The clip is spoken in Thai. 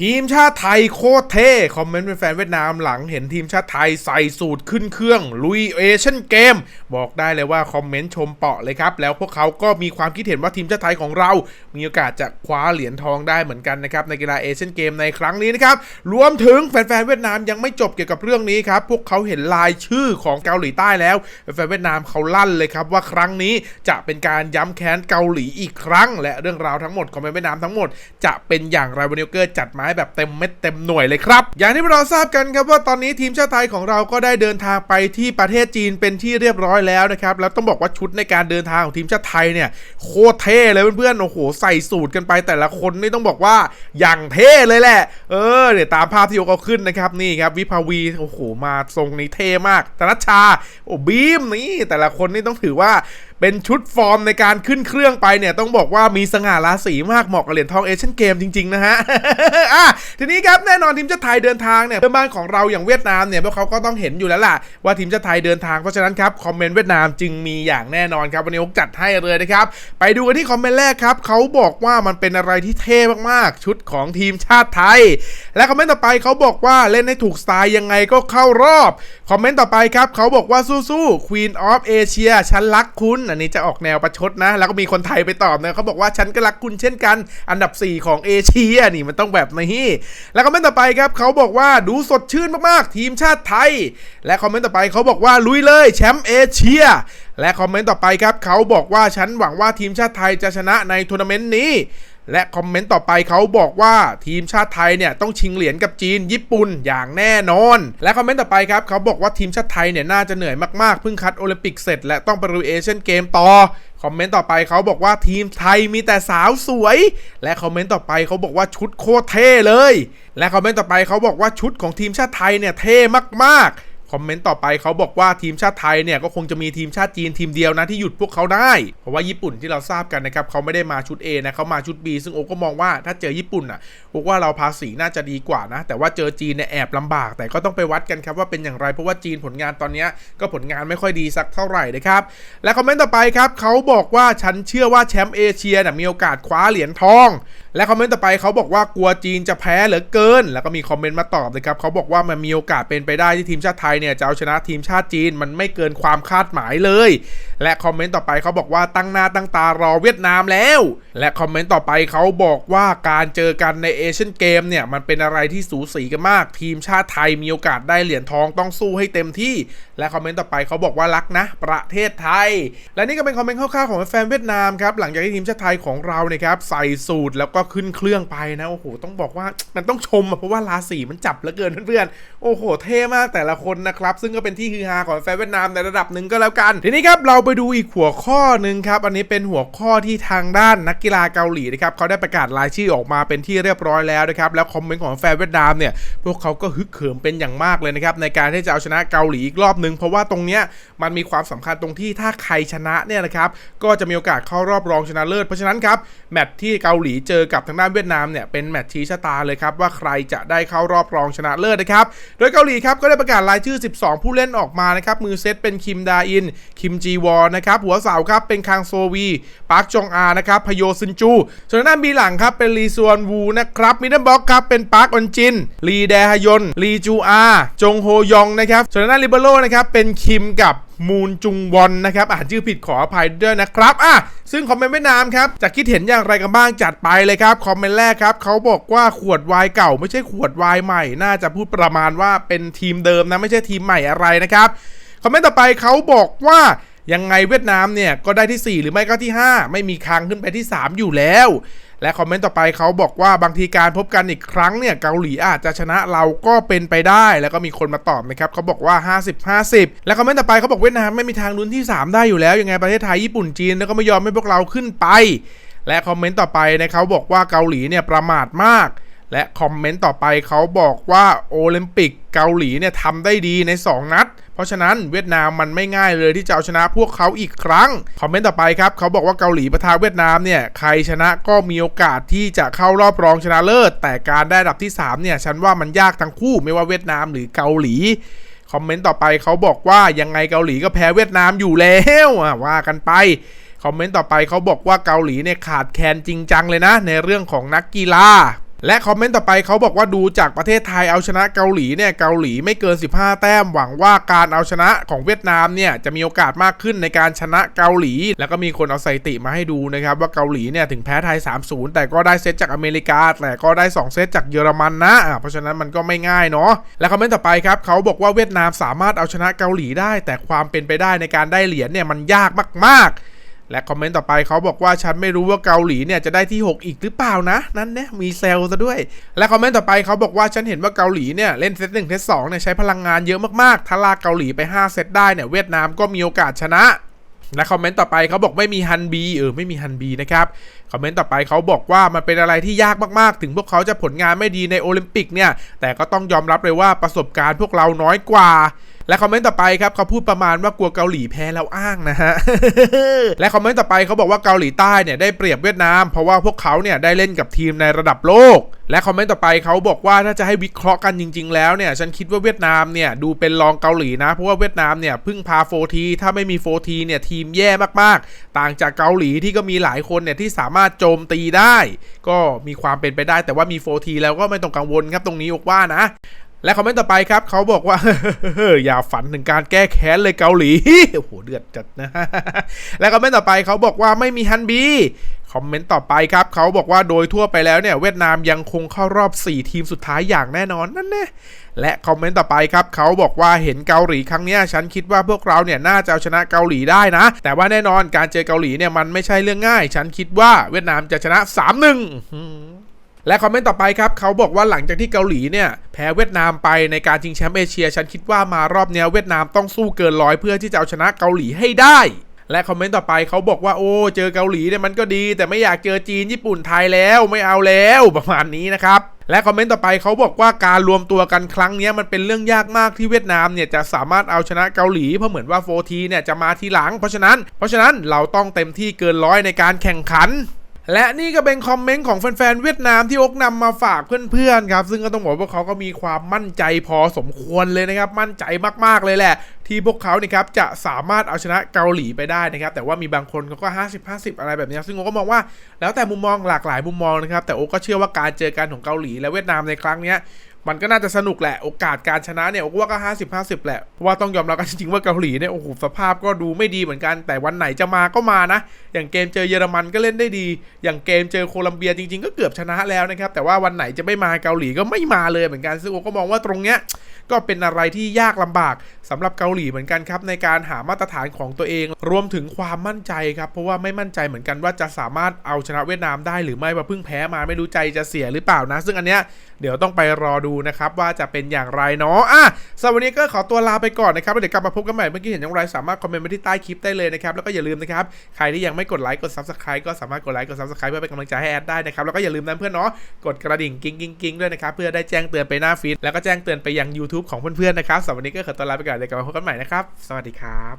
ทีมชาติไทยโคตรเท่ คอมเมนต์เป็นแฟนเวียดนามหลังเห็นทีมชาติไทยใส่สูตรขึ้นเครื่อง ลุยเอเชียนเกม บอกได้เลยว่าคอมเมนต์ชมเปาะเลยครับ แล้วพวกเขาก็มีความคิดเห็นว่าทีมชาติไทยของเรา มีโอกาสจะคว้าเหรียญทองได้เหมือนกันนะครับในกีฬาเอเชียนเกมในครั้งนี้นะครับรวมถึงแฟนๆเวียดนามยังไม่จบเกี่ยวกับเรื่องนี้ครับพวกเขาเห็นรายชื่อของเกาหลีใต้แล้วแฟนเวียดนามเขาลั่นเลยครับว่าครั้งนี้จะเป็นการย้ำแค้นเกาหลีอีกครั้ง และเรื่องราวทั้งหมดของเวียดนามทั้งหมด จะเป็นอย่างไรวันนี้เกอร์จัดมาให้แบบเต็มเม็ดเต็มหน่วยเลยครับ อย่างที่เราทราบกันครับว่าตอนนี้ทีมชาติไทยของเราก็ได้เดินทางไปที่ประเทศจีนเป็นที่เรียบร้อยแล้วนะครับแล้วต้องบอกว่าชุดในการเดินทางของทีมชาติไทยเนี่ยโคตรเท่เลยเพื่อนๆโอ้โหใส่สูตรกันไปแต่ละคนนี่ต้องบอกว่าอย่างเท่เลยแหละ เออเดี๋ยวตามภาพที่ยกเอาขึ้นนะครับนี่ครับวิภาวีโอ้โหมาทรงนี้เท่มากธนชชาโอ้บีมนี่แต่ละคนนี่ต้องถือว่า เป็นชุดฟอร์มในการขึ้นเครื่องไปเนี่ยต้องบอกว่ามีสง่าราศีมากเหมาะกับเหรียญทองเอเชียนเกมจริง ๆ นะฮะอะทีนี้ครับแน่นอนทีมชาติไทยเดินทางเนี่ยเพื่อนบ้านของเราอย่างเวียดนามเนี่ยพวกเขาก็ต้องเห็นอยู่แล้วล่ะว่าทีมชาติไทยเดินทางเพราะฉะนั้นครับคอมเมนต์เวียดนามจึงมีอย่างแน่นอนครับวันนี้ผมจัดให้เลยนะครับไปดูกันที่คอมเมนต์แรกครับเขาบอกว่ามันเป็นอะไรที่เท่มากๆ ชุดของทีมชาติไทย และคอมเมนต์ต่อไปเขาบอกว่าเล่นให้ถูกสไตล์ยังไงก็เข้ารอบคอมเมนต์ต่อไปครับเขาบอกว่าสู้ๆ Queen of Asia ฉันรักคุณอันนี้จะออกแนวประชดนะ แล้วก็มีคนไทยไปตอบนะเขาบอกว่าฉันก็รักคุณเช่นกัน อันดับ 4 ของเอเชียนี่มันต้องแบบนี้แล้วคอมเมนต์ต่อไปครับเขาบอกว่าดูสดชื่นมากๆ ทีมชาติไทย และคอมเมนต์ต่อไปเขาบอกว่าลุยเลยแชมป์เอเชียและคอมเมนต์ต่อไปครับเขาบอกว่าฉันหวังว่าทีมชาติไทยจะชนะในทัวร์นาเมนต์นี้ และคอมเมนต์ต่อไปเขาบอกว่าทีมชาติไทยเนี่ยต้องชิงเหรียญกับจีนญี่ปุ่นอย่างแน่นอน และคอมเมนต์ต่อไปครับเขาบอกว่าทีมชาติไทยเนี่ยน่าจะเหนื่อยมากๆเพิ่งคัดโอลิมปิกเสร็จและต้องไปลุยเอเชียนเกมต่อคอมเมนต์ต่อไปเขาบอกว่าทีมไทยมีแต่สาวสวย และคอมเมนต์ต่อไปเขาบอกว่าชุดโคตรเท่เลย และคอมเมนต์ต่อไปเขาบอกว่าชุดของทีมชาติไทยเนี่ยเท่มากๆ คอมเมนต์ต่อไปเขาบอกว่าทีมชาติไทยเนี่ยก็คงจะมีทีมชาติจีนทีมเดียวนะที่หยุดพวกเขาได้ เพราะว่าญี่ปุ่นที่เราทราบกันนะครับเขาไม่ได้มาชุด A นะเขามาชุด B ซึ่งโอก็มองว่าถ้าเจอญี่ปุ่นอะโอว่าเราภาษีน่าจะดีกว่านะ แต่ว่าเจอจีนเนี่ยแอบลำบาก แต่ก็ต้องไปวัดกันครับว่าเป็นอย่างไรเพราะว่าจีนผลงานตอนนี้ก็ผลงานไม่ค่อยดีสักเท่าไหร่นะครับและคอมเมนต์ต่อไปครับเขาบอกว่าฉันเชื่อว่าแชมป์เอเชียน่ะมีโอกาสคว้าเหรียญทอง และคอมเมนต์ต่อไปเขาบอกว่ากลัวจีนจะแพ้เหลือเกิน แล้วก็มีคอมเมนต์มาตอบนะครับเขาบอกว่ามันมีโอกาสเป็นไปได้ที่ทีมชาติไทยเนี่ยจะเอาชนะทีมชาติจีนมันไม่เกินความคาดหมายเลย และคอมเมนต์ต่อไปเขาบอกว่าตั้งหน้าตั้งตารอเวียดนามแล้ว และคอมเมนต์ต่อไปเขาบอกว่าการเจอกันในเอเชียนเกมเนี่ยมันเป็นอะไรที่สูสีกันมาก ทีมชาติไทยมีโอกาสได้เหรียญทองต้องสู้ให้เต็มที่ และคอมเมนต์ต่อไปเขาบอกว่ารักนะ ประเทศไทย และนี่ก็เป็นคอมเมนต์คร่าวๆของแฟนเวียดนามครับหลังจากที่ทีมชาติไทยของเราเนี่ยครับใส่สูตรแล้วก็ขึ้นเครื่องไปนะโอ้โหต้องบอกว่ามันต้องชมอะเพราะว่าราศีมันจับเหลือเกินเพื่อนๆโอ้โห เท่มากแต่ละคนนะครับ ซึ่งก็เป็นที่ฮือฮาของแฟนเวียดนามในระดับหนึ่งก็แล้วกัน ทีนี้ครับเราไปดูอีกหัวข้อหนึ่งครับอันนี้เป็นหัวข้อที่ทางด้านนักกีฬาเกาหลีนะครับเขาได้ประกาศรายชื่อออกมาเป็นที่เรียบร้อยแล้วนะครับแล้วคอมเมนต์ของแฟนเวียดนามเนี่ยพวกเขาก็ฮึกเหิมเป็นอย่างมากเลยนะครับในการที่จะเอาชนะเกาหลีอีกรอบหนึ่งเพราะว่าตรงเนี้ยมันมีความสำคัญตรงที่ถ้าใครชนะเนี่ยนะครับก็จะมีโอกาสเข้ารอบรองชนะเลิศเพราะฉะนั้นครับแมตช์ที่เกาหลีเจอกับทางด้านเวียดนามเนี่ยเป็นแมตช์ชี้ชะตาเลยครับว่าใครจะได้เข้ารอบรองชนะเลิศนะครับโดยเกาหลีครับก็ได้ประกาศรายชื่อ 12 ผู้เล่นออกมานะครับมือเซตเป็นคิมดาอิน คิมจีวอนะครับหัวเสาครับเป็นคางโซวีปาร์คจงอานะครับพโยซินจูส่วนทางด้านบีหลังครับเป็นลีซวนวูนะครับมิดเดิลบ็อกครับเป็นปาร์คออนจินลีแดฮยอนลีจูอาจงโฮยองนะครับส่วนทางด้านลิเบโรนะครับเป็นคิมกับมูนจุงวอนนะครับอ่านชื่อผิดขออภัยด้วยนะครับอะซึ่งคอมเมนต์เวียดนามครับจะคิดเห็นอย่างไรกันบ้างจัดไปเลยครับคอมเมนต์แรกครับเขาบอกว่าขวดวน์เก่าไม่ใช่ขวดวน์ใหม่ น่าจะพูดประมาณว่าเป็นทีมเดิมนะไม่ใช่ทีมใหม่อะไรนะครับคอมเมนต์ต่อไปเขาบอกว่ายังไงเวียดนามเนี่ยก็ได้ที่ 4 หรือไม่ก็ที่ 5 ไม่มีครั้งขึ้นไปที่ 3 อยู่แล้ว และคอมเมนต์ต่อไปเขาบอกว่าบางทีการพบกันอีกครั้งเนี่ยเกาหลีอาจจะชนะเราก็เป็นไปได้แล้วก็มีคนมาตอบนะครับเขาบอกว่า 50 50 และคอมเมนต์ต่อไปเขาบอกเวียดนามไม่มีทางลุ้นที่ 3 ได้อยู่แล้วยังไงประเทศไทยญี่ปุ่นจีนแล้วก็ไม่ยอมให้พวกเราขึ้นไป และคอมเมนต์ต่อไปนะเขาบอกว่าเกาหลีเนี่ยประมาทมากและคอมเมนต์ต่อไปเขาบอกว่าโอลิมปิกเกาหลีเนี่ยทำได้ดีใน 2 นัด เพราะฉะนั้นเวียดนามมันไม่ง่ายเลยที่จะเอาชนะพวกเขาอีกครั้ง คอมเมนต์ต่อไปครับ เขาบอกว่าเกาหลีประทาเวียดนามเนี่ย ใครชนะก็มีโอกาสที่จะเข้ารอบรองชนะเลิศ แต่การได้ดับที่ 3 เนี่ย ฉันว่ามันยากทั้งคู่ไม่ว่าเวียดนามหรือเกาหลีคอมเมนต์ต่อไปเขาบอกว่ายังไงเกาหลีก็แพ้เวียดนามอยู่แล้วอะว่ากันไปคอมเมนต์ต่อไปเขาบอกว่าเกาหลีเนี่ยขาดแคลนจริงจังเลยนะ ในเรื่องของนักกีฬา และคอมเมนต์ต่อไปเขาบอกว่าดูจากประเทศไทยเอาชนะเกาหลีเนี่ยเกาหลีไม่เกิน 15 แต้มหวังว่าการเอาชนะของเวียดนามเนี่ยจะมีโอกาสมากขึ้นในการชนะเกาหลี แล้วก็มีคนเอาสถิติมาให้ดูนะครับว่าเกาหลีเนี่ยถึงแพ้ไทย 3-0 แต่ก็ได้เซตจากอเมริกา แต่ก็ได้ 2 เซตจากเยอรมันนะะเพราะฉะนั้นมันก็ไม่ง่ายเนาะและคอมเมนต์ต่อไปครับเขาบอกว่าเวียดนามสามารถเอาชนะเกาหลีได้ แต่ความเป็นไปได้ในการได้เหรียญเนี่ยมันยากมากๆ และคอมเมนต์ต่อไปเขาบอกว่าฉันไม่รู้ว่าเกาหลีเนี่ยจะได้ที่ 6 อีกหรือเปล่านะ นั่นเนี่ยมีเซลล์ซะด้วย และคอมเมนต์ต่อไปเขาบอกว่าฉันเห็นว่าเกาหลีเนี่ยเล่นเซตหนึ่งเซตสองเนี่ยใช้พลังงานเยอะมากๆ ถ้าลากเกาหลีไป 5 เซตได้เนี่ยเวียดนามก็มีโอกาสชนะและคอมเมนต์ต่อไปเขาบอกไม่มีฮันบีเออไม่มีฮันบีนะครับคอมเมนต์ต่อไปเขาบอกว่ามันเป็นอะไรที่ยากมากๆ ถึงพวกเขาจะผลงานไม่ดีในโอลิมปิกเนี่ย แต่ก็ต้องยอมรับเลยว่าประสบการณ์พวกเราน้อยกว่า และคอมเมนต์ต่อไปครับเขาพูดประมาณว่ากลัวเกาหลีแพ้แล้วอ้างนะฮะ และคอมเมนต์ต่อไปเขาบอกว่าเกาหลีใต้เนี่ยได้เปรียบเวียดนาม เพราะว่าพวกเขาเนี่ยได้เล่นกับทีมในระดับโลก และคอมเมนต์ต่อไปเขาบอกว่าถ้าจะให้วิเคราะห์กันจริง ๆ แล้วเนี่ยฉันคิดว่าเวียดนามเนี่ยดูเป็นรองเกาหลีนะ เพราะว่าเวียดนามเนี่ยพึ่งพาโฟทีถ้าไม่มีโฟทีเนี่ยทีมแย่มากๆ ต่างจากเกาหลีที่ก็มีหลายคนเนี่ยที่สามารถโจมตีได้ ก็มีความเป็นไปได้แต่ว่ามีโฟทีแล้วก็ไม่ต้องกังวลครับตรงนี้อกว่านะ และคอมเมนต์ต่อไปครับเขาบอกว่า อย่าฝันถึงการแก้แค้นเลยเกาหลี โอ้โหเดือดจัดนะ และคอมเมนต์ต่อไปเขาบอกว่าไม่มีฮันบีคอมเมนต์ต่อไปครับเขาบอกว่าโดยทั่วไปแล้วเนี่ยเวียดนามยังคงเข้ารอบ 4 ทีมสุดท้ายอย่างแน่นอนนั่นแน่และคอมเมนต์ต่อไปครับเขาบอกว่าเห็นเกาหลีครั้งนี้ฉันคิดว่าพวกเราเนี่ยน่าจะเอาชนะเกาหลีได้นะ แต่ว่าแน่นอนการเจอเกาหลีเนี่ยมันไม่ใช่เรื่องง่าย ฉันคิดว่าเวียดนามจะชนะ 3-1 และคอมเมนต์ต่อไปครับเขาบอกว่าหลังจากที่เกาหลีเนี่ยแพ้เวียดนามไปในการชิงแชมป์เอเชีย ฉันคิดว่ามารอบเนี้ยเวียดนามต้องสู้เกินร้อยเพื่อที่จะเอาชนะเกาหลีให้ได้ และคอมเมนต์ต่อไปเขาบอกว่าโอ้เจอเกาหลีเนี่ยมันก็ดี แต่ไม่อยากเจอจีนญี่ปุ่นไทยแล้วไม่เอาแล้วประมาณนี้นะครับและคอมเมนต์ต่อไปเขาบอกว่าการรวมตัวกันครั้งนี้มันเป็นเรื่องยากมากที่เวียดนามเนี่ยจะสามารถเอาชนะเกาหลีเพราะเหมือนว่าโฟทีเนี่ยจะมาทีหลังเพราะฉะนั้นเพราะฉะนั้นเราต้องเต็มที่เกินร้อยในการแข่งขัน และนี่ก็เป็นคอมเมนต์ของแฟนๆเวียดนามที่อกนำมาฝากเพื่อนๆครับซึ่งก็ต้องบอกว่าเขาก็มีความมั่นใจพอสมควรเลยนะครับ มั่นใจมากๆเลยแหละ ที่พวกเขาเนี่ยครับจะสามารถเอาชนะเกาหลีไปได้นะครับ แต่ว่ามีบางคนเขาก็ 50-50 อะไรแบบนี้ซึ่งโอก็มองว่าแล้วแต่มุมมองหลากหลายมุมมองนะครับแต่โอก็เชื่อว่าการเจอกันของเกาหลีและเวียดนามในครั้งนี้ มันก็น่าจะสนุกแหละโอกาสการชนะเนี่ยโอ้ว่าก็50 50แหละเพราะว่าต้องยอมรับกันจริงๆว่าเกาหลีเนี่ยโอ้โหสภาพก็ดูไม่ดีเหมือนกันแต่วันไหนจะมาก็มานะ อย่างเกมเจอเยอรมันก็เล่นได้ดี อย่างเกมเจอโคลัมเบียจริงๆ ก็เกือบชนะแล้วนะครับแต่ว่าวันไหนจะไม่มาเกาหลีก็ไม่มาเลยเหมือนกันซึ่งโอก็มองว่าตรงเนี้ยก็เป็นอะไรที่ยากลำบากสำหรับเกาหลีเหมือนกันครับในการหามาตรฐานของตัวเอง รวมถึงความมั่นใจครับเพราะว่าไม่มั่นใจเหมือนกันว่าจะสามารถเอาชนะเวียดนามได้หรือไม่ว่าเพิ่งแพ้มาไม่รู้ใจจะเสียหรือเปล่านะ ซึ่งอันเนี้ยเดี๋ยวต้องไปรอดูนะครับว่าจะเป็นอย่างไรเนาะอะสำหรับวันนี้ก็ขอตัวลาไปก่อนนะครับเดี๋ยวกลับมาพบกันใหม่เมื่อกี้เห็นอย่างไรสามารถคอมเมนต์มาที่ใต้คลิปได้เลยนะครับแล้วก็อย่าลืมนะครับใครที่ยังไม่กดไลค์กด subscribe ก็สามารถกดไลค์กด subscribe เพื่อเป็นกำลังใจให้แอดได้นะครับแล้วก็อย่าลืมนะเพื่อนเนาะกดกระดิ่งกิ้งกิ้งกิ้งด้วยนะครับเพื่อได้แจ้งเตือนไปหน้าฟีดแล้วก็แจ้งเตือนไปยัง YouTube ของเพื่อนๆนะครับสำหรับวันนี้ก็ขอตัวลาไปก่อนเดี๋ยวกลับมาพบกันใหม่นะครับสวัสดีครับ